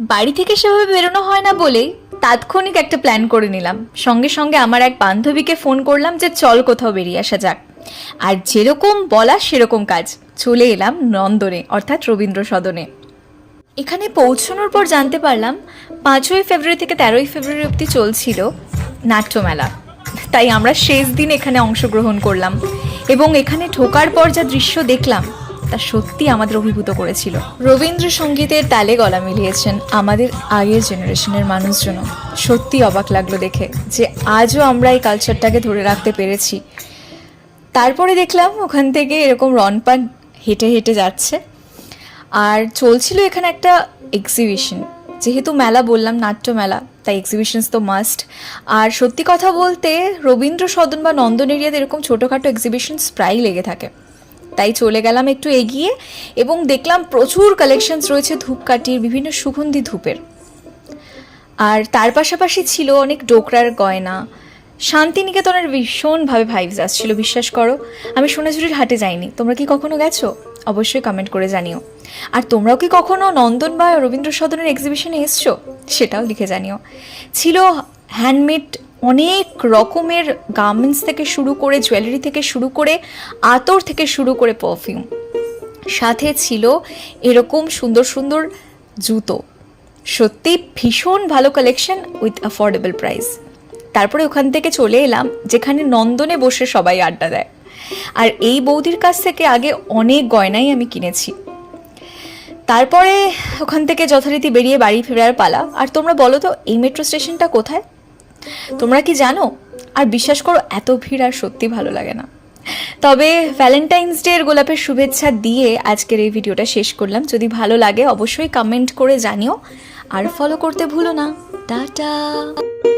বাড়ি থেকে সেভাবে বেরোনো হয় না বলেই তাৎক্ষণিক একটা প্ল্যান করে নিলাম। সঙ্গে সঙ্গে আমার এক বান্ধবীকে ফোন করলাম যে চল কোথাও বেরিয়ে আসা যাক। আর যেরকম বলা সেরকম কাজ। চলে এলাম নন্দনে, অর্থাৎ রবীন্দ্র সদনে। এখানে পৌঁছানোর পর জানতে পারলাম, পাঁচই ফেব্রুয়ারি থেকে তেরোই ফেব্রুয়ারি অবধি চলছিল নাট্যমেলা। তাই আমরা শেষ দিন এখানে অংশগ্রহণ করলাম। এবং এখানে ঢোকার পর যা দৃশ্য দেখলাম তা সত্যি আমাদের অভিভূত করেছিল। রবীন্দ্রসঙ্গীতের তালে গলা মিলিয়েছেন আমাদের আগের জেনারেশনের মানুষজনও। সত্যি অবাক লাগল দেখে যে আজও আমরা এই কালচারটাকে ধরে রাখতে পেরেছি। তারপরে দেখলাম ওখান থেকে এরকম রনপান হেঁটে হেঁটে যাচ্ছে। আর চলছিল এখানে একটা এক্সিবিশন যেহেতু মেলা, বললাম নাট্য মেলা, তাই এক্সিবিশনস তো মাস্ট আর সত্যি কথা বলতে রবীন্দ্র সদন বা নন্দন এরিয়াতে এরকম ছোটোখাটো এক্সিবিশনস প্রায়ই লেগে থাকে। তাই চলে গেলাম একটু এগিয়ে এবং দেখলাম প্রচুর কালেকশনস রয়েছে ধূপকাঠির, বিভিন্ন সুগন্ধি ধূপের। আর তার পাশাপাশি ছিল অনেক ডোকরার গয়না। শান্তিনিকেতনের ভীষণভাবে ভাইবস আসছিল, বিশ্বাস করো। আমি সোনাঝুরির হাটে যাইনি। তোমরা কি কখনো গেছো? অবশ্যই কমেন্ট করে জানিও। আর তোমরাও কি কখনো নন্দন বা রবীন্দ্র সদনের এক্সিবিশনে এসছো? সেটাও লিখে জানিও। ছিল হ্যান্ডমেড অনেক রকমের গার্মেন্টস থেকে শুরু করে জুয়েলারি থেকে শুরু করে, আতর থেকে শুরু করে পারফিউম সাথে ছিল এরকম সুন্দর সুন্দর জুতো। সত্যি ভীষণ ভালো কালেকশন উইথ অ্যাফোর্ডেবল প্রাইস তারপরে ওখান থেকে চলে এলাম, যেখানে নন্দনে বসে সবাই আড্ডা দেয়। আর এই বৌদির কাছ থেকে আগে অনেক গয়নাই আমি কিনেছি। তারপরে ওখান থেকে যথারীতি বেরিয়ে বাড়ি ফেরার পালা। আর তোমরা বলো তো, এই মেট্রো স্টেশনটা কোথায়? তোমরা কি জানো? আর বিশ্বাস করো, এত ভিড় আর সত্যি ভালো লাগে না। তবে ভ্যালেন্টাইন্স ডে এর গোলাপের শুভেচ্ছা দিয়ে আজকের এই ভিডিওটা শেষ করলাম। যদি ভালো লাগে, অবশ্যই কমেন্ট করে জানিও। আর ফলো করতে ভুলো না। টাটা!